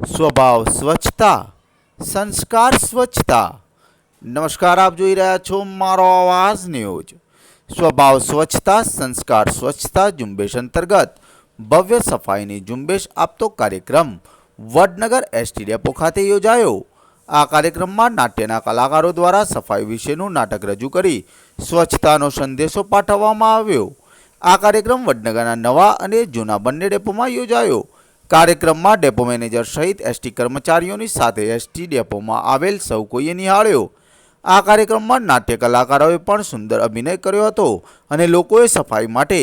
સ્વભાવ સ્વચ્છતા, સંસ્કાર સ્વચ્છતા. નમસ્કાર, આપ જોઈ રહ્યા છો મારો અવાજ ન્યૂઝ. સ્વભાવ સ્વચ્છતા, સંસ્કાર સ્વચ્છતા ઝુંબેશ અંતર્ગત. ભવ્ય સફાઈની ઝુંબેશ આપતો કાર્યક્રમ વડનગર એસટી ડેપો ખાતે યોજાયો. આ કાર્યક્રમમાં નાટ્યના કલાકારો દ્વારા સફાઈ વિશેનું નાટક રજૂ કરી સ્વચ્છતાનો સંદેશો પાઠવવામાં આવ્યો. આ કાર્યક્રમ વડનગરના નવા અને જૂના બંને ડેપોમાં યોજાયો. કાર્યક્રમમાં ડેપો મેનેજર સહિત એસટી કર્મચારીઓની સાથે એસટી ડેપોમાં આવેલ સૌ કોઈએ નિહાળ્યો. આ કાર્યક્રમમાં નાટ્ય કલાકારોએ પણ સુંદર અભિનય કર્યો હતો અને લોકોએ સફાઈ માટે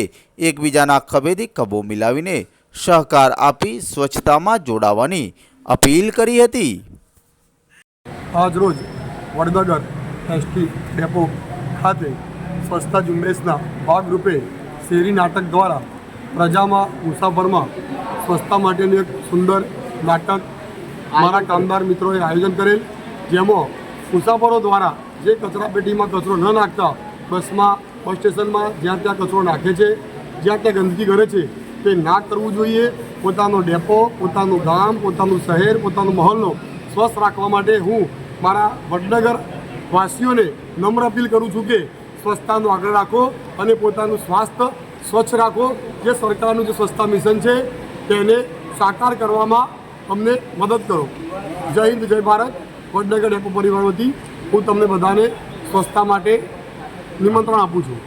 એકબીજાના ખભેથી ખભો મિલાવીને સહકાર આપી સ્વચ્છતામાં જોડાવાની અપીલ કરી હતી. આજરોજ વડનગર એસટી ડેપો ખાતે સ્વચ્છતા ઝુંબેશના ભાગરૂપે શેરી નાટક દ્વારા પ્રજામાં મુસાફરમાં સ્વચ્છતા માટેનું એક સુંદર નાટક મારા કામદાર મિત્રોએ આયોજન કરેલ, જેમાં મુસાફરો દ્વારા જે કચરા પેટીમાં કચરો ન નાખતા બસમાં, બસ સ્ટેશનમાં જ્યાં ત્યાં કચરો નાખે છે, જ્યાં ત્યાં ગંદકી કરે છે, તે ના કરવું જોઈએ. પોતાનો ડેપો, પોતાનું ગામ, પોતાનું શહેર, પોતાનો મહોલ્લો સ્વસ્થ રાખવા માટે હું મારા વડનગર વાસીઓને નમ્ર અપીલ કરું છું કે સ્વચ્છતાનો આગળ રાખો અને પોતાનું સ્વાસ્થ્ય સ્વચ્છ રાખો. જે સરકારનું જે સ્વચ્છતા મિશન છે તેને સાકાર કરવામાં અમને મદદ કરો. જય હિન્દ, જય ભારત. વડનગર ડેપો પરિવાર વતી હું તમને બધાને સ્વચ્છતા માટે નિમંત્રણ આપું છું.